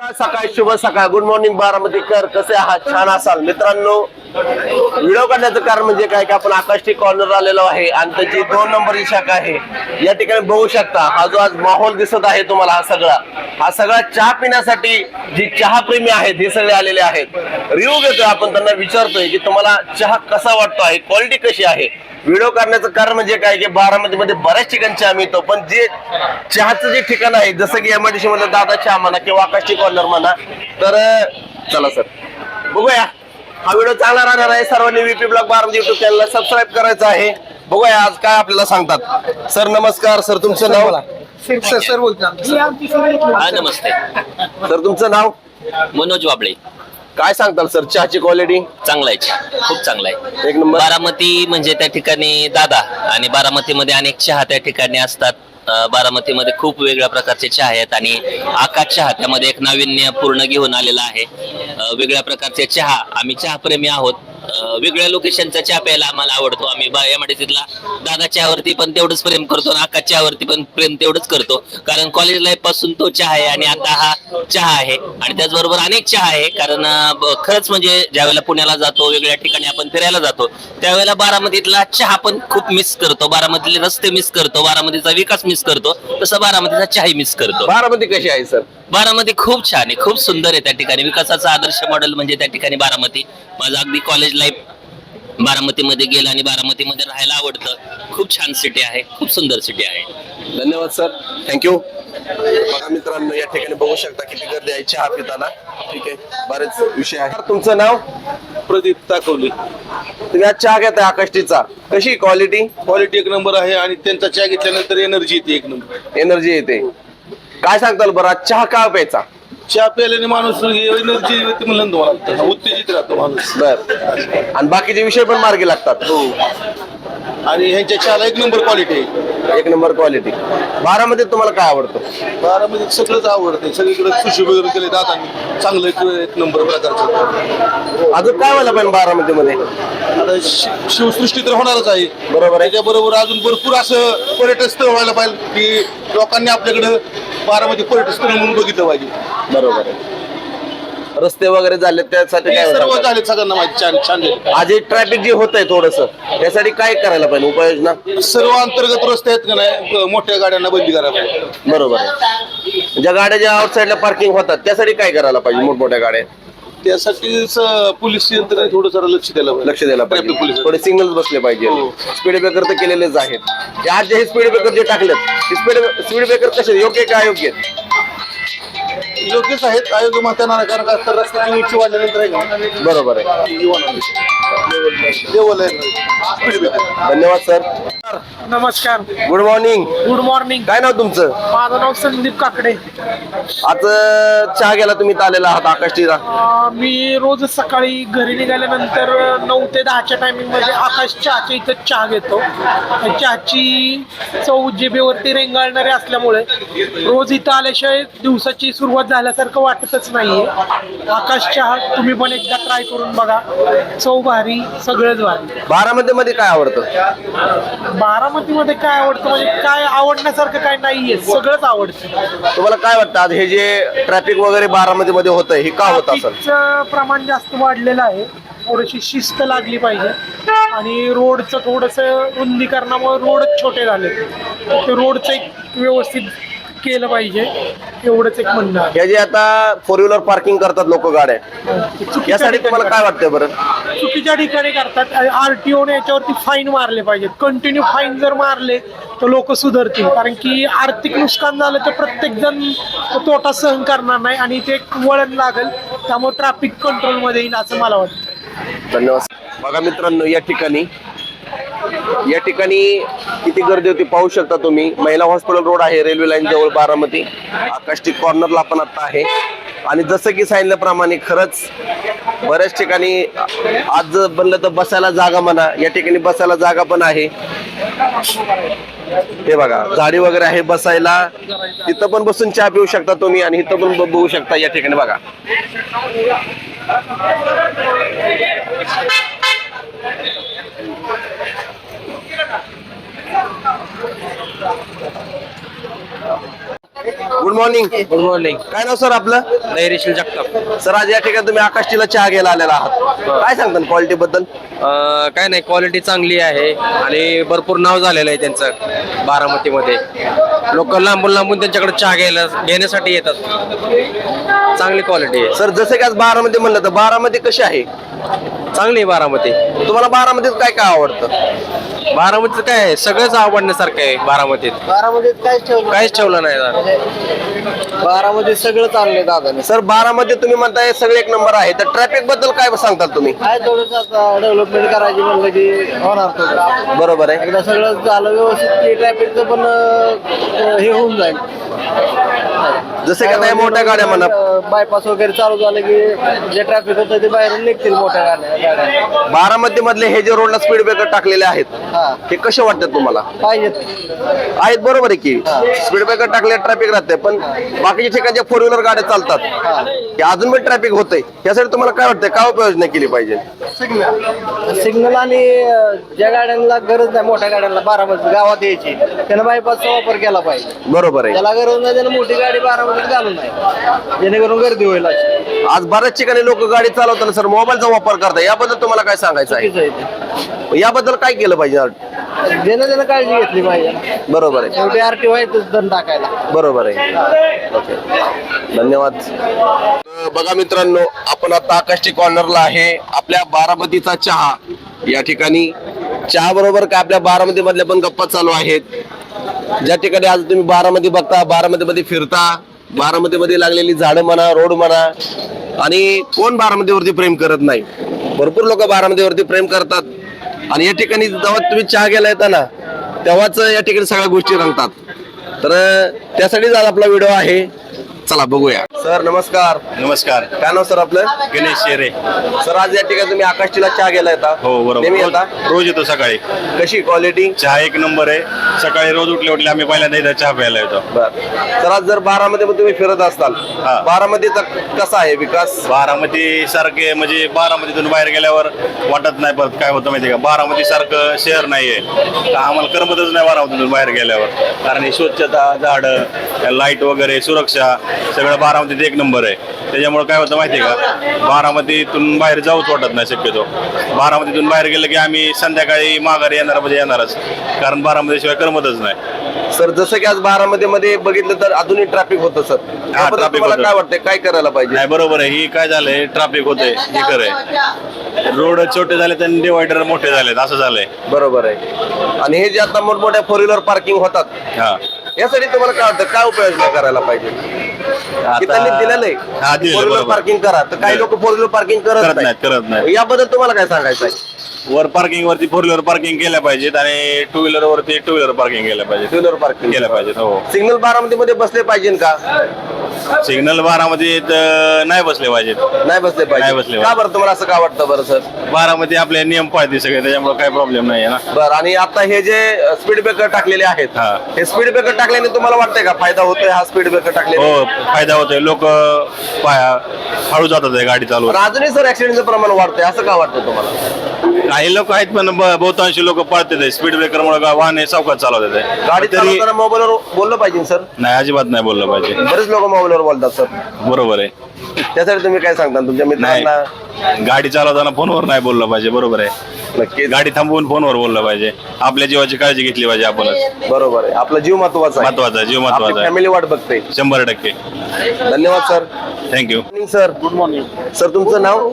सकाळ शुभ सकाळ. गुड मॉर्निंग बारामतीकर कसे आहात? छान असाल. मित्रांनो व्हिडिओ काढण्याचं कारण म्हणजे काय की आपण आकाश कॉर्नर आलेलो आहे आणि त्याची दोन नंबरची शाखा आहे या ठिकाणी बघू शकता हा जो आज माहोल दिसत आहे तुम्हाला हा सगळा. हा सगळा चहा पिण्यासाठी जी चहा प्रेमी आहेत हे सगळे आलेले आहेत. रिव्ह्यू घेतोय आपण त्यांना विचारतोय की तुम्हाला चहा कसा वाटतो आहे क्वालिटी कशी आहे? व्हिडिओ करण्याचं कारण म्हणजे काय की बारामती मध्ये बऱ्याच ठिकाणी चहा मिळतो पण जे चहाचं जे ठिकाण आहे जसं की एमआयडीसी मधलं दादा चहा म्हणा किंवा आकाशची कॉर्नर म्हणा तर चला सर. बघूया. हा व्हिडिओ चांगला राहणार आहे. सर्वांनी व्हीपी ब्लॉग बारामती युट्यूब चॅनलला सबस्क्राईब करायचं आहे. बघूया आज काय आपल्याला सांगतात. सर नमस्कार. सर तुमचं नाव? सर सर बोलतो हा नमस्ते. सर तुमचं नाव? मनोज वाबळे. काय सांगताल सर चहाची क्वालिटी चांगला आहे चहा. खूप चांगला आहे. एक नंबर. बारामती म्हणजे त्या ठिकाणी दादा आणि बारामतीमध्ये अनेक चहा त्या ठिकाणी असतात. बारामतीमध्ये खूप वेगळ्या प्रकारचे चहा आहेत आणि आकाश चहा त्यामध्ये एक नाविन्य पूर्ण घेऊन आलेला आहे. वेगळ्या प्रकारचे चहा आम्ही चहाप्रेमी आहोत. वेगळ्या लोकेशनचा चहा प्यायला आम्हाला आवडतो. आम्ही एमआयडीसीतला दादा चहावरती पण तेवढंच प्रेम करतो आणि आकाश चहावरती पण प्रेम तेवढंच करतो. कारण कॉलेज लाईफपासून तो चहा आहे आणि आता हा चहा आहे. आणि त्याचबरोबर अनेक चहा आहे. कारण खरंच म्हणजे ज्यावेळेला पुण्याला जातो वेगळ्या ठिकाणी आपण फिरायला जातो त्यावेळेला बारामतीतला चहा पण खूप मिस करतो. बारामतीतले रस्ते मिस करतो बारामतीचा विकास मिस करतो तसं बारामतीचा चहाही मिस करतो. बारामती कशी आहे सर? बारामती खूप छान आहे. खूप सुंदर आहे त्या ठिकाणी. विकासाचा आदर्श मॉडेल म्हणजे त्या ठिकाणी बारामती. माझं अगदी कॉलेज लाईफ बारामतीमध्ये गेलं आणि बारामतीमध्ये राहायला आवडतं. खूप छान सिटी आहे खूप सुंदर सिटी आहे. धन्यवाद सर थँक्यू बघा मित्रांनो या ठिकाणी बघू शकता किती गर्दी आहे चहा पिताना. ठीक आहे बरेच विषय आहे तुमचं नाव? प्रदीप ताकवली. तुम्ही आज चहा घेताय आकाशटीचा कशी क्वालिटी क्वालिटी एक नंबर आहे आणि त्यांचा चहा घेतल्यानंतर एनर्जी येते एक नंबर. एनर्जी येते. काय सांगताल बरं आज चहा का प्यायचा? चहा प्यायल्याने माणूस एनर्जी येते म्हणलं तुम्हाला उत्तेजित राहतो माणूस. बर. आणि बाकीचे विषय पण मार्गी लागतात. हो. आणि ह्यांच्या चहाला एक नंबर क्वालिटी आहे. एक नंबर क्वालिटी बारामध्ये तुम्हाला काय आवडतं? बारामध्ये सगळंच आवडते सगळीकडे सुशोभीकरण केले जातात चांगलं एक- एक नंबर प्रकारचं. अजून काय व्हायला पाहिजे बारामती मध्ये आता शि- शिवसृष्टी तर होणारच आहे. बरोबर आहे. त्याच्याबरोबर अजून भरपूर असं पर्यटन स्थळ व्हायला पाहिजे की लोकांनी आपल्याकडं बारामती पर्यटन स्थळ म्हणून बघितलं पाहिजे. बरोबर आहे. रस्ते वगैरे झाले त्यासाठी हे काय सर्व? झाले सगळ्यांना माहिती छान छान झाले. आज हे ट्रॅफिक जे होत आहे थोडस त्यासाठी काय करायला पाहिजे उपाययोजना? सर्व अंतर्गत रस्ते आहेत का नाही मोठ्या गाड्यांना बंदी करायला पाहिजे. बरोबर आहे. ज्या गाड्या ज्या आउटसाईडला पार्किंग होतात त्यासाठी काय करायला पाहिजे मोठमोठ्या गाड्या? त्यासाठी स- पोलीस यंत्रणेने थोडं जरा लक्ष द्यायला पाहिजे. लक्ष द्यायला Traffic पाहिजे. पोलीस थोडे सिग्नल बसले पाहिजे. हो. स्पीड ब्रेकर तर केलेलेच आहेत. ते आज जे हे स्पीड ब्रेकर जे टाकलेत स्पीड स्पीड ब्रेकर कसे योग्य का अयोग्य आहेत? योग्यच आहेत. अयोग्य म्हणताना कारण का तर रस्त्याची उंची वाढल्यानंतर आहे का बरोबर आहे. लेवल. धन्यवाद सर. नमस्कार. गुड मॉर्निंग गुड मॉर्निंग काय नाव तुमचं? माझं नाव संदीप काकडे. आज चहा घ्यायला तुम्ही आलेला आहात आकाश टीला मी रोज सकाळी घरी निघाल्यानंतर नऊ ते दहाच्या टायमिंगमध्ये आकाश चहाच्या इथं चहा घेतो. चहाची चव जिभेवरती रेंगाळणारी असल्यामुळे रोज इथं आल्याशिवाय दिवसाची सुरुवात झाल्यासारखं वाटतच नाहीये. आकाश चहा तुम्ही पण एकदा ट्राय करून बघा. चव भारी सगळंच भारी. बारामती मध्ये काय आवडतं? बारामतीमध्ये काय आवडतं? म्हणजे काय आवडण्यासारखं काय नाहीये. सगळंच आवडतं. तुम्हाला काय वाटतं? आज हे जे ट्रॅफिक वगैरे बारामती मध्ये होत आहे हे का होत असेल ट्रॅफिकचं प्रमाण जास्त वाढलेलं आहे. थोडीशी शिस्त लागली पाहिजे. आणि रोडचं थोडंसं रुंदीकरणामुळे रोडच छोटे झाले ते रोडचं एक व्यवस्थित केलं पाहिजे एवढंच एक म्हणणं आहे. हे जे आता फोर व्हीलर पार्किंग करतात लोक गाड्या चुकीच्या यासाठी तुम्हाला काय वाटतंय बरं. चुकीच्या ठिकाणी करतात. आरटीओने याच्यावरती फाईन मारले पाहिजेत. कंटिन्यू फाईन जर मारले तर लोक सुधारतील. कारण की आर्थिक नुकसान झालं तर प्रत्येक जण तो तोटा सहन करणार नाही आणि ते एक वळण लागेल. त्यामुळे ट्रॅफिक कंट्रोलमध्ये येईल असं मला वाटतं. धन्यवाद. बघा मित्रांनो या ठिकाणी या ठिकाणी किती गर्दी होती पाहू शकता तुम्ही. महिला हॉस्पिटल रोड आहे रेल्वे लाईन जवळ बारामती. आकाशटी कॉर्नरला आपण आता आहे. आणि जसं की सांगितल्याप्रमाणे खरंच बऱ्याच ठिकाणी आज बनलं तर बसायला जागा म्हणा या ठिकाणी बसायला जागा पण आहे. हे बघा झाडी वगैरे आहे बसायला. तिथं पण बसून चहा पिऊ शकता तुम्ही आणि इथं पण बघू शकता या ठिकाणी बघा. गुड मॉर्निंग गुड मॉर्निंग काय नाव सर आपलं? धैर्यशील जगताप. सर आज या ठिकाणी तुम्ही आकाशटीला चहा घ्यायला आलेला आहात. काय सांगता क्वालिटी बद्दल? काय नाही क्वालिटी चांगली आहे आणि भरपूर नाव झालेलं आहे त्यांचं बारामतीमध्ये. लोक लांबून लांबून त्यांच्याकडे चहा घ्यायला घेण्यासाठी येतात. चांगली क्वालिटी आहे. सर जसं की आज बारामती म्हणलं तर बारामती कशी आहे? चांगली आहे बारामती. तुम्हाला बारामतीत काय काय आवडतं? बारामतीत काय आहे? सगळंच आवडण्यासारखं आहे बारामतीत. बारामतीत काहीच ठेवलं काहीच ठेवलं नाही दादा. बारामतीत सगळं चाललंय दादाने. सर बारामती तुम्ही म्हणताय सगळे एक नंबर आहे. तर ट्रॅफिकबद्दल काय सांगताल तुम्ही? काय आता डेव्हलपमेंट करायची म्हणलं की होणार थोडं. बरोबर आहे. एकदा सगळं झालं व्यवस्थित की ट्रॅफिकचं पण अं, हे होऊन जाईल. जसे की आता या मोठ्या गाड्या म्हणा. बायपास वगैरे चालू झालं की जे ट्रॅफिक होतं ते बाहेरून निघतील मोठ्या गाड्या गाड्या. बारामती मधले हे जे रोडला स्पीड ब्रेकर टाकलेले आहेत हा. कसे वाटतात तुम्हाला? आहेत बरोबर आहे की. स्पीड ब्रेकर टाकले ट्रॅफिक राहते पण बाकीच्या ठिकाणी फोर व्हीलर गाड्या चालतात. हे अजून पण ट्रॅफिक होतंय. यासाठी तुम्हाला काय वाटतंय? काय उपाययोजना केली पाहिजे? सिग्नल आणि अं, ज्या गाड्यांना गरज नाही मोठ्या गाड्यांना बारामती गावात यायची त्यानं बायपासचा वापर केला पाहिजे. बरोबर आहे. त्याला गरज नाही त्यानं मोठी गाडी बारामतीत घालू नाही. जेणेकरून गर्दी होईल अशी. आज बऱ्याच ठिकाणी लोक गाडी चालवताना सर मोबाईलचा वापर करतात याबद्दल तुम्हाला काय सांगायचं चुकीचं आहे. याबद्दल काय केलं पाहिजे? ज्यानं त्यानं काळजी घेतली पाहिजे. बरोबर आहे. शेवटी आरटीओ आहे दंड टाकायला बरोबर आहे. ओके. धन्यवाद. बघा मित्रांनो आपण आता आकाशटी कॉर्नरला आहे. आपल्या बारामतीचा चहा. या ठिकाणी चहा बरोबर काय आपल्या बारामती मधल्या पण गप्पा चालू आहेत. ज्या ठिकाणी आज तुम्ही बारामती बघता बारामती मध्ये फिरता बारामती मध्ये लागलेली झाडं म्हणा रोड म्हणा आणि कोण बारामतीवरती प्रेम करत नाही? भरपूर लोक बारामतीवरती प्रेम करतात. आणि या ठिकाणी जेव्हा तुम्ही चहा घ्यायला येता ना तेव्हाच या ठिकाणी सगळ्या गोष्टी रंगतात. तर त्यासाठीच आज आपला व्हिडिओ आहे. चला बघूया. सर नमस्कार. नमस्कार. काय नाव सर आपलं? गणेश शेरे. सर आज या ठिकाणी तुम्ही आकाशटीला चहा घ्यायला येता हो बरोबर. येता? रोज- रोज येतो सकाळी. कशी क्वालिटी चहा एक नंबर आहे. सकाळी रोज उठले उठले आम्ही पहिल्यांदा इथं चहा प्यायला येतो. बर. सर आज जर बारामध्ये तुम्ही फिरत असताल हा. बारामतीचा कसा आहे विकास? बारामती सारखे म्हणजे बारामतीतून बाहेर गेल्यावर वाटत नाही परत काय होतं माहिती का? बारामती सारखं शहर नाहीये तर आम्हाला करमतच नाही बारामतीतून बाहेर गेल्यावर. कारण ही स्वच्छता झाडं लाइट वगैरे सुरक्षा सगळं बारामतीत एक नंबर आहे. त्याच्यामुळे काय होतं माहिती का? बारामतीतून बाहेर जाऊच वाटत नाही शक्यतो. बारामतीतून बाहेर गेलं की आम्ही संध्याकाळी माघारी येणार म्हणजे येणारच. कारण बारामतीशिवाय करमतच नाही. सर जसं की आज बारामती मध्ये बघितलं तर अजूनही ट्रॅफिक होतं सर. त्याबद्दल traffic तुम्हाला होतं. काय वाटतंय? काय करायला पाहिजे? नाही बरोबर आहे. ही काय झालंय? ट्रॅफिक होतंय. हे खरंय. रोड छोटे झाले आणि डिवायडर मोठे झालेत. असं झालंय. बरोबर आहे. आणि हे जे आता मोठमोठ्या फोर व्हीलर पार्किंग होतात हा. यासाठी तुम्हाला काय वाटतं काय उपाययोजना करायला पाहिजे? की त्यांनी दिलेलं हा, आहे दिलेलं फोर व्हीलर बरोबर. पार्किंग करा. तर काही लोक फोर व्हीलर पार्किंग करत करत नाहीत करत नाही याबद्दल तुम्हाला काय सांगायचं आहे? वर पार्किंग वरती फोर व्हीलर पार्किंग केल्या पाहिजेत आणि टू व्हीलर वरती टू व्हीलर पार्किंग केल्या टू पाहिजेत व्हीलर पार्किंग केल्या पाहिजेत हो. सिग्नल बारामती मध्ये बसले पाहिजे का? सिग्नल बारामध्ये तर नाही बसले पाहिजेत. नाही बसले नाही पाहिजे बसले का बरं तुम्हाला असं का वाटतं बरं सर? बारामध्ये आपले नियम पाळते सगळे त्याच्यामुळे काही प्रॉब्लेम नाही आहे ना. बरं आणि आता हे जे स्पीड ब्रेकर टाकलेले आहेत हा. हे स्पीड ब्रेकर टाकल्याने तुम्हाला वाटतंय का फायदा होतोय हा स्पीड ब्रेकर टाकल्याने? हो फायदा होतोय. लोक पाया हळू जातात आहे गाडी पण अजूनही सर ऍक्सिडेंटचं प्रमाण वाढतंय असं का वाटतं तुम्हाला? काही लोक आहेत पण ब- बहुतांशी लोक पळतात स्पीड ब्रेकर मुळे वाहने चौकात चालवतात आहे. गाडी तरी चालवताना मोबाईलवर बोललं पाहिजे सर नाही अजिबात नाही बोललं पाहिजे. बरेच लोक मोबाईलवर बोलतात सर बरोबर आहे. त्यासाठी तुम्ही काय सांगता? तुमच्या मित्रांना? नाही. गाडी चालवताना फोनवर नाही बोललं पाहिजे बरोबर आहे. नक्की गाडी थांबवून फोनवर बोललं पाहिजे. आपल्या जीवाची काळजी घेतली पाहिजे आपणच. बरोबर आहे. आपला जीव महत्त्वाचा आहे. महत्त्वाचा जीव महत्त्वाचा आहे. फॅमिली वाट बघते. शंभर टक्के. धन्यवाद sir thank you morning sir good morning sir तुमचं नाव?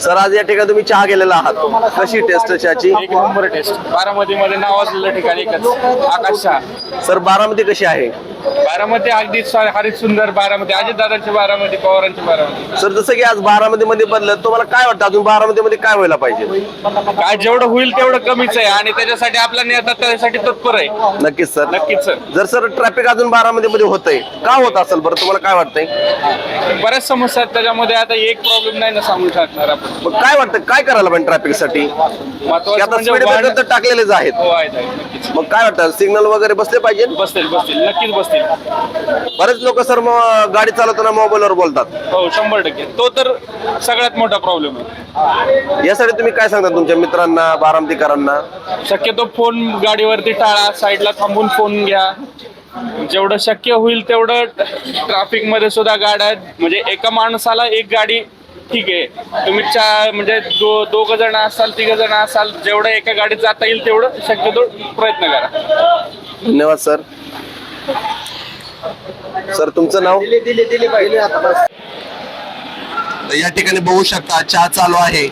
सर आज या ठिकाणी तुम्ही चहा गेलेला आहात. कशी टेस्ट चहाची? एक नंबर टेस्ट बारामती मध्ये नाव असलेलं ठिकाण एकच. आकाश शहा सर बारामती कशी आहे? बारामती अगदी सा- हरित सुंदर बारामती. अजितदादांची बारामती पवारांची बारामती. सर जसं की आज बारामती मध्ये बदलत तुम्हाला काय वाटतं अजून बारामती मध्ये काय व्हायला पाहिजे? काय जेवढं होईल तेवढं कमीच आहे आणि त्याच्यासाठी आपला नेता त्यासाठी तत्पर आहे. नक्कीच सर. नक्कीच सर. जर सर ट्रॅफिक अजून बारामती मध्ये होतंय का होत असेल बरं? तुम्हाला काय वाटतंय? बऱ्याच समस्या आहेत त्याच्यामध्ये. आता एक प्रॉब्लेम नाही ना सांगू शकणार आपण. मग काय वाटतं? काय करायला पाहिजे ट्रॅफिकसाठी? महत्वाचं आता म्हणजे स्पीड ब्रेकर वाहन- तर टाकलेलेच आहेत. हो आहेत आहेत, नक्कीच. मग काय वाटतं? सिग्नल वगैरे बसले पाहिजे? बसतील बसतील. नक्कीच बसतील. बरेच लोक सर मग गाडी चालवताना मोबाईलवर बोलतात. हो शंभर टक्के. तो तर सगळ्यात मोठा प्रॉब्लेम आहे. यासाठी तुम्ही काय सांगता तुमच्या मित्रांना बारामतीकरांना? शक्यतो फोन गाडीवरती टाळा साईडला थांबून फोन घ्या. जेवढं शक्य होईल तेवढं ट्रॅफिकमध्ये सुद्धा गाड्या म्हणजे एका माणसाला एक गाडी ठीक आहे. तुम्ही चार म्हणजे दो दोघ जण असाल तिघ जण असाल जेवढं एका गाडीत जाता येईल तेवढं शक्यतो प्रयत्न करा. धन्यवाद सर. सर तुमचं नाव? दिले दिले दिले पाहिजे. आता बस तर या ठिकाणी बघू शकता चहा चालू आहे.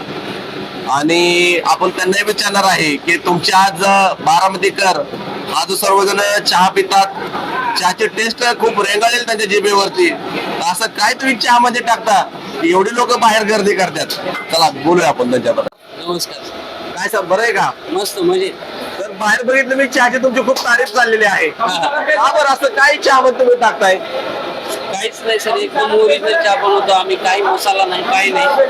आणि आपण त्यांनाही विचारणार आहे की तुमच्या आज बारामतीकर आज सर्वजण चहा पितात चहाची टेस्ट खूप रेंगाळेल त्यांच्या जिभेवरती. तर असं काय तुम्ही चहामध्ये टाकता? की एवढी लोक बाहेर गर्दी करतात? चला बोलूया आपण त्यांच्याबद्दल. नमस्कार. काय सर बरं आहे का? मस्त म्हणजे बाहेर बघितलं मी चहाची तुमची खूप तारीफ चाललेली आहे. का बरं असं काय चहामध्ये तुम्ही टाकताय? काहीच नाही सर एकदम ओरिजिनल चहा बनवतो आम्ही काही मसाला नाही काही नाही.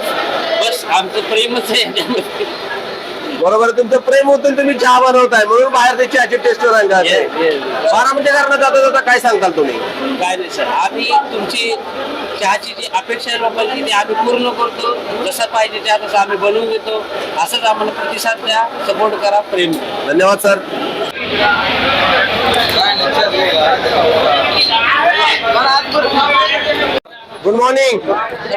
बस आमचं प्रेमच आहे. बरोबर तुमचं प्रेम होतं तुम्ही चहा बनवताय म्हणून बाहेर ते चहाची टेस्ट yes. बारामती करणं जाता जाता काय सांगताल तुम्ही? काय नाही सर आम्ही तुमची चहाची जी अपेक्षा आहे लोकांची ती आम्ही पूर्ण करतो. जसं पाहिजे त्या तसं आम्ही बनवून देतो असंच आम्हाला प्रतिसाद द्या सपोर्ट करा प्रेम धन्यवाद सर. गुड मॉर्निंग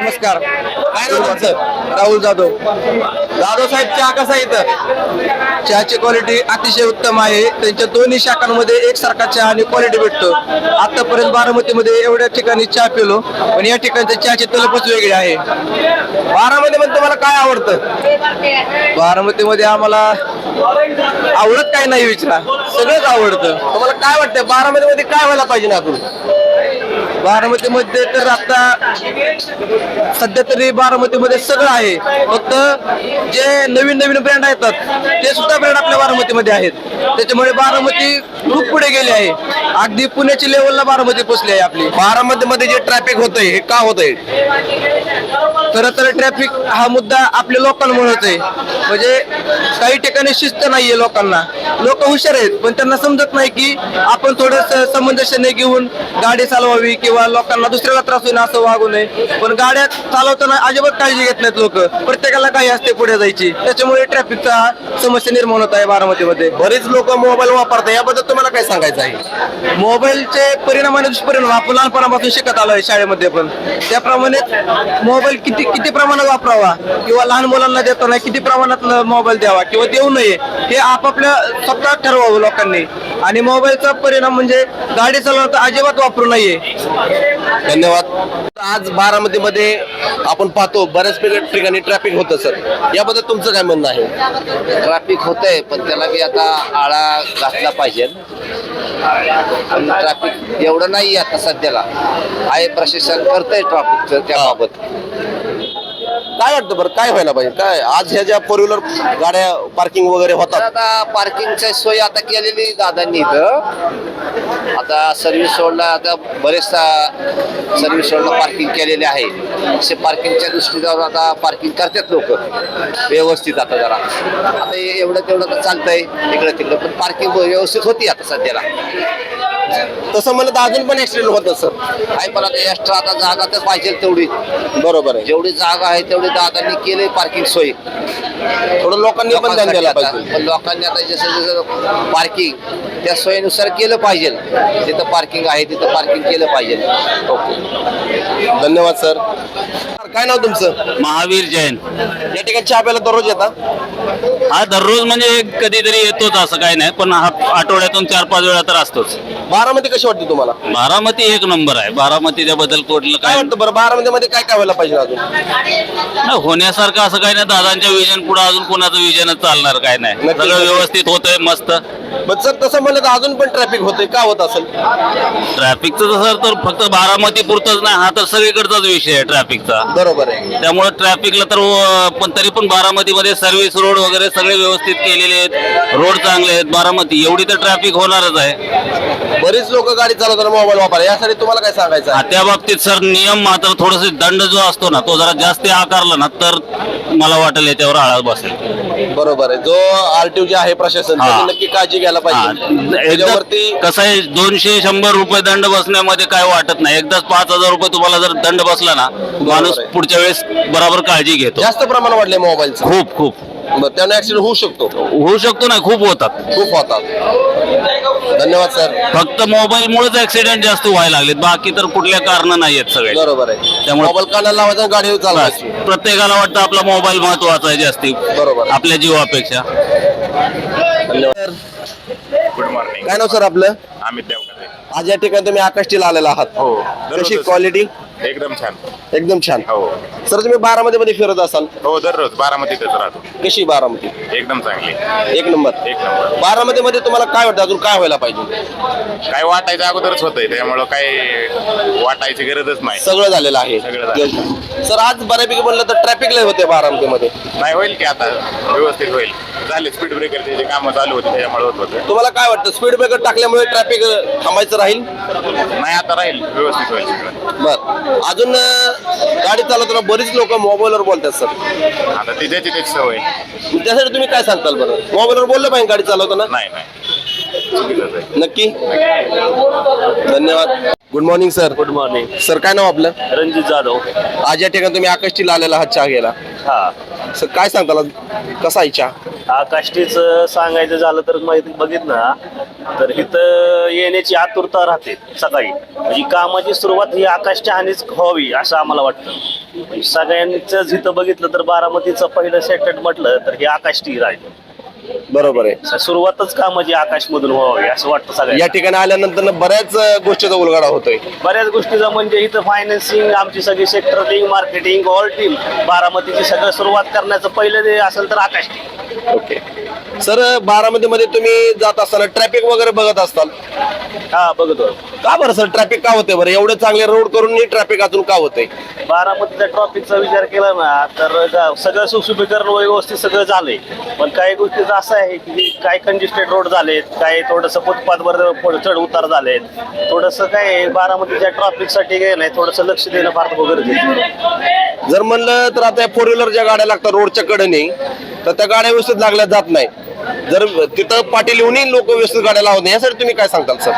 नमस्कार. काय नाव सर राहुल जाधव. जाधव साहेब चहा कसा आहे इथं चहाची क्वालिटी अतिशय उत्तम आहे. त्यांच्या दोन्ही शाखांमध्ये एकसारखा चहा आणि क्वालिटी भेटतो. आतापर्यंत बारामतीमध्ये एवढ्या ठिकाणी चहा पिलो पण या ठिकाणच्या चहाची तलपच वेगळी आहे. बारामती मध्ये तुम्हाला काय आवडतं? बारामतीमध्ये आम्हाला आवडत काय नाही विचारा. सगळंच आवडतं. तुम्हाला काय वाटतं बारामतीमध्ये काय व्हायला पाहिजे ना आपण? बारामतीमध्ये तर आता सध्या तरी बारामतीमध्ये सगळं आहे. फक्त जे नवीन नवीन ब्रँड येतात ते सुद्धा ब्रँड आपल्या बारामतीमध्ये आहेत. त्याच्यामुळे बारामती खूप पुढे गेली आहे. अगदी पुण्याची लेवलला बारामती पोचली आहे आपली. बारामध्ये मध्ये जे ट्रॅफिक होतंय हे का होतंय? खरं तर ट्रॅफिक हा मुद्दा आपल्या लोकांमुळे होतोय म्हणजे काही ठिकाणी शिस्त नाहीये लोकांना. लोक हुशार आहेत पण त्यांना समजत नाही की आपण थोडस समंजस्याने घेऊन गाडी चालवावी किंवा लोकांना दुसऱ्याला त्रास होईल असं वागू नये. पण गाड्या चालवताना अजिबात काळजी घेत नाहीत लोक. प्रत्येकाला काही असते पुढे जायची. त्याच्यामुळे ट्रॅफिकचा समस्या निर्माण होत आहे बारामतीमध्ये. बरेच लोक मोबाईल वापरतात. याबद्दल तुम्हाला काय सांगायचं आहे? मोबाईलचे परिणाम आणि दुष्परिणाम आपण लहानपणापासून शिकत आलोय शाळेमध्ये पण. त्याप्रमाणे मोबाईल किती किती प्रमाणात वापरावा किंवा लहान मुलांना देताना किती प्रमाणात मोबाईल द्यावा किंवा देऊ नये हे आपापल्या स्वतः ठरवावं लोकांनी. आणि मोबाईलचा परिणाम म्हणजे गाडी चालवता अजिबात वापरू नये. धन्यवाद. आज बारामती मध्ये आपण पाहतो बऱ्याच ठिकाणी ट्रॅफिक होतं सर याबद्दल तुमचं काय म्हणणं आहे? ट्रॅफिक होतंय पण त्याला बी आता आळा घातला पाहिजे. पण ट्रॅफिक एवढं नाही आता सध्याला. आहे प्रशासन करतंय ट्रॅफिकचं त्याबाबत. काय वाटतं बरं? काय व्हायला पाहिजे? काय? आज ह्या ज्या फोर व्हीलर गाड्या पार्किंग वगैरे तर होतात. आता पार्किंगच्या सोय आता केलेली दादांनी इथं. आता सर्व्हिस रोडला आता बरेचसा सर्व्हिस रोडला पार्किंग केलेले आहे. असे पार्किंगच्या दृष्टीने आता पार्किंग करतात लोक. व्यवस्थित आता जरा. आता हे एवढं तेवढं तर चालतंय. इकडं तिकडं. पण पार्किंग व्यवस्थित होती आता सध्याला. तसं म्हणलं तर अजून पण ऍक्सिडेंट होतं सर आहे पण आता एक्स्ट्रा आता जागा तर पाहिजे तेवढी. बरोबर आहे. जेवढी जागा आहे तेवढी दादांनी केली पार्किंग सोय. थोडं लोकांनी पण ध्यान आता. पाहिजे. पण लोकांनी आता जसं जसं पार्किंग त्या सोयीनुसार केलं पाहिजे जिथं पार्किंग आहे तिथं पार्किंग केलं पाहिजे ओके धन्यवाद सर काय नाव तुमचं? महावीर जैन. या ठिकाणी चहा प्यायला दररोज येतात हा दररोज म्हणजे कधीतरी येतोच असं काही नाही पण हा आठवड्यातून चार पाच वेळा तर असतोच. बारामती कशी वाटते तुम्हाला? बारामती एक नंबर आहे. बारामतीच्या बद्दल कुठलं काय काय? वाटतं बरं? बारामती मध्ये काय काय व्हायला पाहिजे अजून? नाही, होण्यासारखं असं काही नाही. दादांच्या विजन पुढे अजून कोणाचं विजनच चालणार काय नाही. नक्की, सगळं. व्यवस्थित होतंय मस्त. पण सर तसं म्हणलं तर अजून पण ट्रॅफिक होतंय. का होत असेल? ट्रॅफिकचं जसं तर फक्त बारामती पुरतच नाही. हा तर सगळीकडचाच विषय आहे ट्रॅफिकचा बरोबर आहे. त्यामुळे ट्रॅफिकला तर पण तरी पण बारामतीमध्ये सर्व्हिस रोड वगैरे सगळे व्यवस्थित केलेले आहेत. रोड चांगले आहेत बारामती. एवढी तर ट्रॅफिक होणारच आहे. बरीच लोक गाडी चालवताना मोबाईल वापरा. यासाठी तुम्हाला काय सांगायचं हा, आहे त्या बाबतीत सर नियम मात्र थोडस दंड जो असतो ना तो जरा जास्त आकारला ना तर मला वाटेल याच्यावर आळा बसेल. बरोबर आहे. जो आरटीओ जे आहे प्रशासन हा. नक्की काळजी घ्यायला हा, पाहिजे एकदा त्याच्यावरती कसं आहे दोनशे शंभर रुपये दंड बसण्यामध्ये काय वाटत नाही. एकदाच पाच हजार रुपये तुम्हाला जर दंड बसला ना माणूस आहे. पुढच्या वेळेस बरोबर काळजी घेतो. जास्त प्रमाण वाढले मोबाईलचं. खूप खूप. बरं त्याने ऍक्सिडेंट होऊ शकतो. होऊ शकतो ना खूप होतात. खूप होतात. धन्यवाद सर फक्त मोबाईल मुळेच ऍक्सिडेंट जास्त व्हायला लागलेत. बाकी तर कुठल्या कारण नाही आहेत सगळे. बरोबर आहे. त्यामुळे- मोबाईल कानाला लावायचा आणि गाडीवर चालवायची. प्रत्येकाला वाटतं आपला मोबाईल महत्त्वाचा आहे जास्ती. बरोबर. आपल्या जीवापेक्षा. धन्यवाद. गुड मॉर्निंग काय नाव सर आपलं? अमित देवकरे आज या ठिकाणी तुम्ही आकाशटीला आलेला आहात. हो कशी क्वालिटी एकदम छान. एकदम छान. हो. सर तुम्ही बारामती मध्ये फिरत असाल? हो दररोज बारामतीतच राहतो. कशी बारामती? एकदम चांगली. एक नंबर. एक नंबर. बारामती मध्ये तुम्हाला काय वाटतं? अजून काय व्हायला पाहिजे? काय वाटायचं अगोदरच होतंय. त्यामुळं काय वाटायची गरजच नाही. सगळं झालेलं आहे. सगळं सर आज बऱ्यापैकी म्हणलं तर ट्रॅफिक लय होते बारामतीमध्ये. नाही होईल की आता. व्यवस्थित होईल. झाले स्पीड ब्रेकरचे जे कामं चालू होते त्याच्यामुळे होत होतं. तुम्हाला काय वाटतं? स्पीड ब्रेकर टाकल्यामुळे ट्रॅफिक थांबायचं राहील? नाही आता राहील. व्यवस्थित होईल सगळं. बर. अजून गाडी चालवताना बरीच लोक मोबाईलवर बोलतात सर. आता ती ज्याची त्याची सवय. त्यासाठी तुम्ही काय सांगताल बरं? मोबाईलवर बोललं पाहिजे गाडी चालवताना? नाही नक्की? धन्यवाद. Good morning sir good morning sir काय नाव आपलं? रणजित जाधव. आज या ठिकाणी तुम्ही आकाशटीला आलेला आहात चहा घ्यायला. हा. सर काय सांगताला? कसा इच्छा चहा? आकाष्टीच सांगायचं झालं तर माहिती बघितलं ना. तर इथं येण्याची आतुरता राहते सकाळी. म्हणजे कामाची सुरुवात ही आकाशच्या हानीच व्हावी असं आम्हाला वाटतं. म्हणजे सगळ्यांच इथं बघितलं तर बारामतीचं पहिलं सेटट म्हटलं तर हे आकाशटी राहील. बरोबर आहे. सुरुवातच कामाची आकाशमधून व्हावी असं वाटतं या सगळ्या ठिकाणी आल्यानंतर बऱ्याच अं, गोष्टीचा उलगडा होतोय. बऱ्याच गोष्टीचं म्हणजे इथं फायनान्सिंग आमची सगळी सेक्टर मार्केटिंग ऑल टीम बारामतीची सगळं सुरुवात करण्याचं पहिलं जे असेल तर आकाश ओके. सर बारामती मध्ये तुम्ही जात असताना ट्रॅफिक वगैरे बघत असताल. हा बघतो. का बरं सर ट्रॅफिक का होते बरं? एवढे चांगले रोड करून ट्रॅफिक अजून का होते बारामतीच्या ट्रॉफिकचा विचार केला ना तर सगळं सुशोभीकरण व्यवस्थित सगळं झालंय. पण काही गोष्टीचं असं आहे की काही कंजेस्टेड रोड झालेत काही थोडंसं फुटपाथवर चढ उतार झालेत. थोडंसं काय बारामतीच्या ट्रॉफिकसाठी काय नाही थोडंसं लक्ष देणं फार गरजेचं. जर म्हणलं तर आता फोर व्हीलर ज्या गाड्या लागतात रोडच्या कडेने तर त्या गाड्या व्यवस्थित लागल्या जात नाही जर तिथं पाटील येऊनही लोक व्यवस्थित गाड्या लावत नाही यासाठी तुम्ही काय सांगताल सर?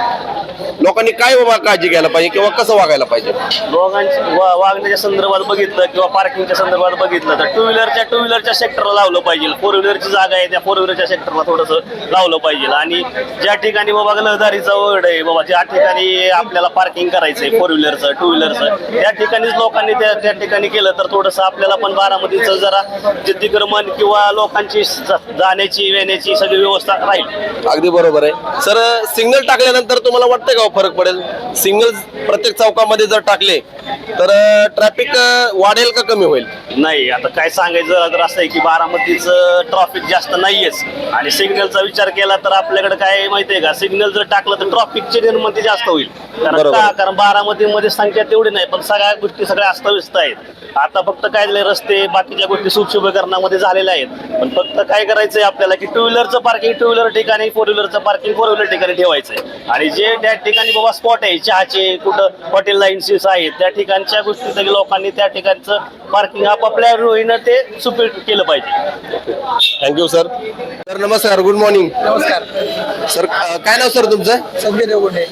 लोकांनी काय बाबा काळजी घ्यायला पाहिजे किंवा कसं वागायला पाहिजे? दोघांची वा- वागण्याच्या संदर्भात बघितलं किंवा पार्किंगच्या संदर्भात बघितलं तर टू व्हीलरच्या टू व्हीलरच्या सेक्टरला लावलं पाहिजे. फोर व्हीलरची जागा आहे त्या फोर व्हीलरच्या सेक्टरला थोडंसं लावलं पाहिजे. आणि ज्या ठिकाणी बाबा रहदारीचा वर्ड आहे बाबा ज्या ठिकाणी आपल्याला पार्किंग करायचंय फोर व्हीलरचं टू व्हीलरचं त्या ठिकाणीच लोकांनी त्या त्या ठिकाणी केलं तर थोडंसं आपल्याला पण बारामतीचं जरा जिद्दीक्रमण किंवा लोकांची जाण्याची येण्याची सगळी व्यवस्था राहील. अगदी बरोबर आहे. सर सिग्नल टाकल्यानंतर तुम्हाला वाटतंय का हो फरक पडेल? सिग्नल प्रत्येक चौकामध्ये जर टाकले तर ट्रॅफिक वाढेल का कमी होईल? नाही आता काय सांगायचं झालं तर असं आहे की बारामतीचं ट्रॉफिक जास्त नाहीयेच. आणि सिग्नलचा विचार केला तर आपल्याकडे काय माहितीये का? सिग्नल जर टाकलं तर ट्रॉफिकची निर्मिती जास्त होईल. कारण बरोबर. का? कारण बारामतीमध्ये संख्या तेवढी नाही पण सगळ्या गोष्टी सगळ्या अस्तव्यस्त आहेत. आता फक्त काय झालंय रस्ते बाकीच्या गोष्टी सुशोभीकरणामध्ये झालेल्या आहेत. पण फक्त काय करायचंय आपल्याला की टू व्हीलरचं पार्किंग टू व्हीलर ठिकाणी फोर व्हीलरचं पार्किंग फोर व्हीलर ठिकाणी ठेवायचंय. आणि जे त्या ठिकाणी बाबा स्पॉट आहे चहाचे कुठं हॉटेल लाईन्सेस आहेत त्या ठिकाणच्या गोष्टी सगळ्या लोकांनी त्या ठिकाणचं पार्किंग आपापल्या रोहीनं ते सुपील केलं पाहिजे. थँक्यू सर सर नमस्कार. गुड मॉर्निंग नमस्कार. सर अं, काय नाव सर तुमचं? संजय देवगुंडे.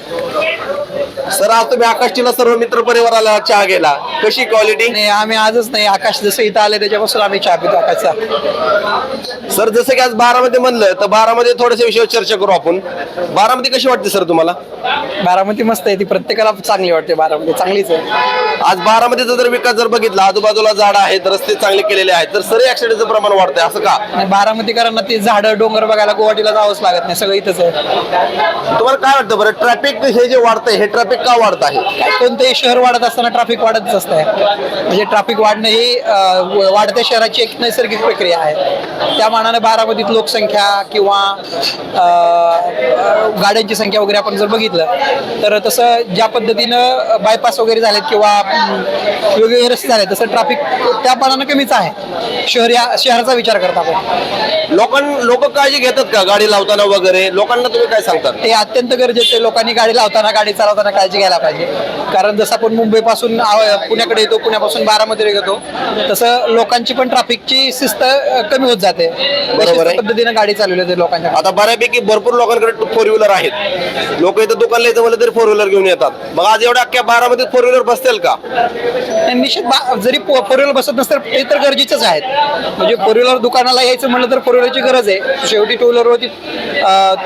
सर आज तुम्ही आकाशटीला सर्व मित्र परिवाराला चहा गेला कशी क्वालिटी नाही आम्ही आजच नाही. आकाश जसं इथं आले त्याच्यापासून आम्ही चहा पितो आकाशचा. सर जसं की आज बारामध्ये म्हणलं तर बारामध्ये थोड्याशा विषयावर चर्चा करू आपण. बारामती कशी वाटते सर तुम्हाला? बारामती मस्त आहे ती प्रत्येकाला चांगली वाटते बारामती चांगलीच आहे. आज बारामतीचा जर विकास जर बघितला आजूबाजूला झाड आहेत रस्ते चांगले केलेले आहेत तर सर ऍक्सिडेंटचं प्रमाण वाढतंय असं का? आणि बारामतीकरांना ते झाडं डोंगर बघायला गुवाहाटीला जावंच लागत नाही सगळं इथंच आहे. तुम्हाला काय वाटतं बरं ट्रॅफिक हे जे वाढतंय हे ट्रॅफिक का वाढत आहे? काय कोणतंही शहर वाढत असताना ट्रॅफिक वाढतच असतंय. म्हणजे ट्रॅफिक वाढणं ही अं, वाढत्या शहराची एक नैसर्गिक प्रक्रिया आहे. त्या मानाने बारामतीत लोकसंख्या किंवा अं, गाड्यांची संख्या वगैरे आपण जर बघितलं तर तसं ज्या पद्धतीनं बायपास वगैरे झालेत किंवा वेगवेगळे रस्ते झाले तसं ट्रॅफिक त्या मानानं कमीच आहे. शहर या शहराचा विचार करता आपण. लोकां लोक काळजी घेतात का गाडी लावताना वगैरे? लोकांना तुम्ही काय सांगतात ते अत्यंत गरजेचं आहे. लोकांनी गाडी लावताना गाडी चालवताना काळजी घ्यायला पाहिजे. कारण जसं आपण मुंबईपासून पुण्याकडे येतो पुण्यापासून बारामतीकडे येतो तसं लोकांची पण ट्रॅफिकची शिस्त कमी होत जाते. पद्धतीने गाडी चालवली लोकांच्या आता बऱ्यापैकी भरपूर लोकांकडे फोर व्हीलर आहेत. लोक इथं दुकानला येतं म्हणलं तरी फोर व्हीलर घेऊन येतात. मग आज एवढ्या अख्ख्या बारामध्ये फोर व्हीलर बसतील का? निश्चित जरी फोर व्हीलर बसत नसतं ते तर गरजेचंच आहेत. म्हणजे फोर व्हीलर दुकानाला यायचं म्हणलं तर फोर व्हीलरची गरज आहे. शेवटी टू व्हीलरवरती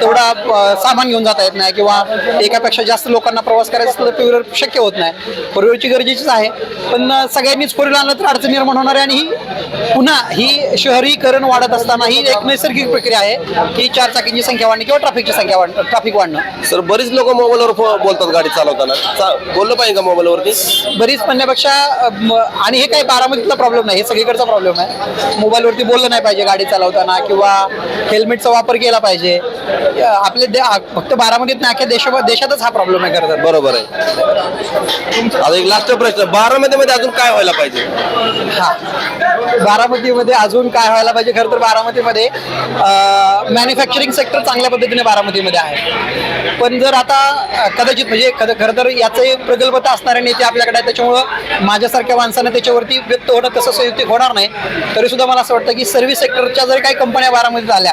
तेवढा सामान घेऊन जाता येत नाही किंवा एकापेक्षा जास्त लोकांना प्रवास करायचा असलं तर टू व्हीलर शक्य होत नाही. फोर व्हीलरची गरजेचीच आहे. पण सगळ्यांनीच फोर व्हीलर आणलं तर अडचण निर्माण होणार आहे आणि ही पुन्हा ही शहरीकरण वाढत असताना ही एक नैसर्गिक प्रक्रिया आहे की चार चाकींची संख्या वाढणे किंवा ट्रॅफिकची संख्या वाढणं ट्रॅफिक वाढणं. सर बरीच लोक मोबाईलवर बोलतात गाडी चालवताना. चा- बोललं पाहिजे का मोबाईलवरती बरीच म्हणण्यापेक्षा अ, म- आणि हे काही बारामतीतला प्रॉब्लेम नाही हे सगळीकडचा प्रॉब्लेम आहे. मोबाईलवरती बोललं नाही पाहिजे गाडी चालवताना किंवा हेल्मेटचा वापर केला पाहिजे. अ, आपले दे- आ- फक्त बारामतीत नाही अख्ख्या देशा देशातच हा प्रॉब्लेम आहे खरं तर. बरोबर आहे. आता एक लास्ट प्रश्न. बारामध्ये मध्ये अजून काय व्हायला पाहिजे? हा. बारामतीमध्ये अजून काय व्हायला पाहिजे? खरं तर बारामतीमध्ये मॅन्युफॅक्चरिंग सेक्टर चांगल्या पद्धतीने बारामतीमध्ये आहे. पण जर आता कदाचित म्हणजे खरं खरं तर याचे प्रगल्भता असणारे नेते आपल्याकडे आहेत त्याच्यामुळं माझ्यासारख्या माणसानं त्याच्यावरती व्यक्त होणं तसं संयुक्तिक होणार नाही. तरी सुद्धा मला असं वाटतं की सर्व्हिस सेक्टरच्या जर काही कंपन्या बारामतीत आल्या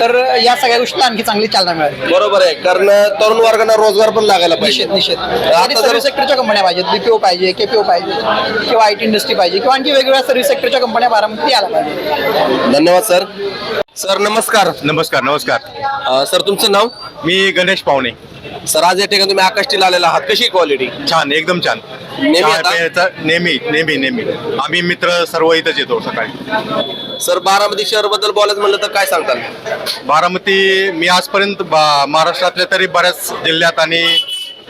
तर या सगळ्या गोष्टीला आणखी चांगली चालना मिळेल. बरोबर आहे कारण तरुण वर्गांना रोजगार पण लागायला पाहिजे. निश्चित आणि सर्व्हिस सेक्टरच्या कंपन्या पाहिजेत बीपीओ पाहिजे केपीओ पाहिजे किंवा आय टी इंडस्ट्री पाहिजे किंवा आणखी वेगवेगळ्या सर्व्हिस सेक्टरच्या कंपन्या बारामती यायला पाहिजे धन्यवाद सर सर नमस्कार. नमस्कार नमस्कार. अं, सर तुमचं नाव? मी गणेश पावणे. सर आज या ठिकाणी तुम्ही आकाश टीला आलेला आहात. कशी क्वालिटी? छान एकदम छान. नेहमी चहा आता- प्यायचा नेहमी नेहमी नेहमी. आम्ही मित्र सर्व इथंच येतो सकाळी. सर बारामती शहरबद्दल बोलायचं म्हणलं तर काय सांगताल? बारामती मी आजपर्यंत बा- महाराष्ट्रातल्या तरी बऱ्याच जिल्ह्यात आणि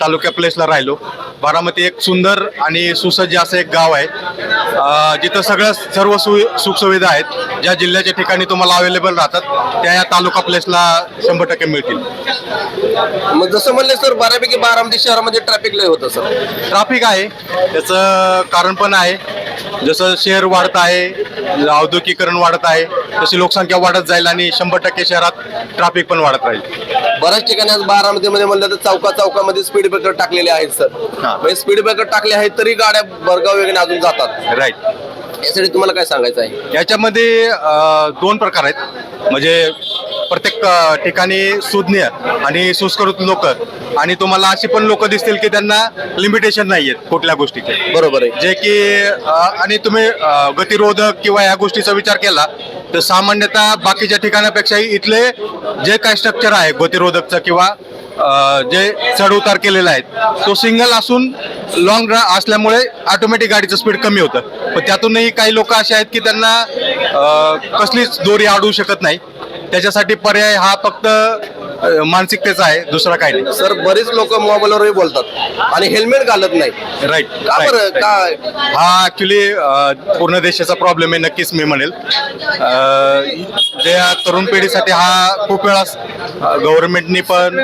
तालुक्या प्लेसला राहिलो. बारामती एक सुंदर आणि सुसज्ज असं एक गाव आहे. जिथं सगळ्या सर्व सु सुखसुविधा आहेत. ज्या जिल्ह्याच्या ठिकाणी तुम्हाला अवेलेबल राहतात त्या या तालुका प्लेसला शंभर टक्के मिळतील. मग जसं म्हणले सर बऱ्यापैकी बारामती शहरामध्ये ट्रॅफिक लय होतं सर. ट्राफिक आहे. त्याचं कारण पण आहे. जसं शहर वाढत आहे औद्योगिकरण वाढत आहे तशी लोकसंख्या वाढत जाईल आणि शंभर टक्के शहरात ट्राफिक पण वाढत राहील. बऱ्याच ठिकाणी आज बारामतीमध्ये म्हणलं तर चौका चौकामध्ये स्पीड ब्रेकर टाकलेले आहेत सर हा. म्हणजे स्पीड ब्रेकर टाकले आहेत तरी गाड्या भरगाव वेगळे अजून जातात. राईट यासाठी तुम्हाला काय सांगायचं आहे? याच्यामध्ये दोन प्रकार आहेत. म्हणजे प्रत्येक ठिकाणी सुज्ञ आणि सुस्कृत लोक. आणि तुम्हाला अशी पण लोक दिसतील की त्यांना लिमिटेशन नाही आहेत कुठल्या गोष्टीचे. बरोबर आहे. जे की आणि तुम्ही गतिरोधक किंवा या गोष्टीचा विचार केला तर सामान्यतः बाकीच्या ठिकाणापेक्षाही इथले जे काय स्ट्रक्चर आहे गतिरोधकचं किंवा जे चढ उतार केलेला आहे तो सिंगल असून लॉंग असल्यामुळे ऑटोमॅटिक गाडीचं स्पीड कमी होतं. पण त्यातूनही काही लोक असे आहेत की त्यांना कसलीच दोरी अडवू शकत नाही. त्याच्यासाठी पर्याय हा फक्त मानसिकतेचा आहे दुसरा काही नाही. सर बरेच लोक मोबाईलवरही बोलतात आणि हेल्मेट घालत नाही. राईट का बरं? काय हा ऍक्च्युली पूर्ण देशाचा प्रॉब्लेम आहे नक्कीच मी म्हणेल. अं, जे तरुण पिढीसाठी हा खूप वेळा गव्हर्नमेंटनी पण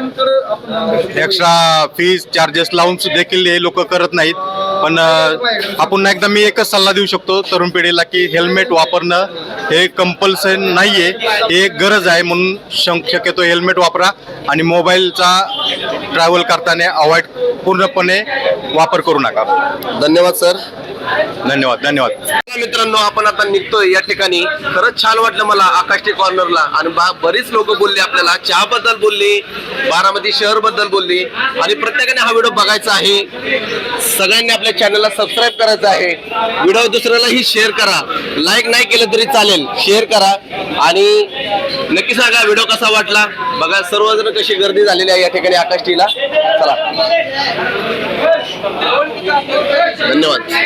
एक्स्ट्रा फीज चार्जेस लावून देखील हे लोक करत नाहीत. पण अं, हा पुन्हा एकदा मी एकच सल्ला देऊ शकतो तरुण पिढीला की हेल्मेट वापरणं हे कंपल्सन नाहीये हे एक गरज आहे म्हणून शं- शक्यतो हेल्मेट वापरा आणि मोबाईलचा ट्रॅव्हल करताना अवॉइड पूर्णपणे वापर करू नका. धन्यवाद सर. धन्यवाद धन्यवाद. मित्रांनो आपण आता निघतोय या ठिकाणी. खरंच छान वाटलं मला आकाशटी कॉर्नरला आणि बा- बरीच लोक बोलली आपल्याला. चहा बद्दल बोलली बारामती शहरबद्दल बोलली. आणि प्रत्येकाने हा व्हिडिओ बघायचा आहे. सगळ्यांनी आपल्या चॅनलला सबस्क्राईब करायचं आहे. व्हिडिओ दुसऱ्यालाही शेअर करा. लाईक नाही केलं तरी चालेल. शेअर करा. आणि नक्की सांगा व्हिडिओ कसा वाटला? बघा सर्वजण कशी गर्दी झालेली आहे या ठिकाणी आकाशटीला चला. धन्यवाद.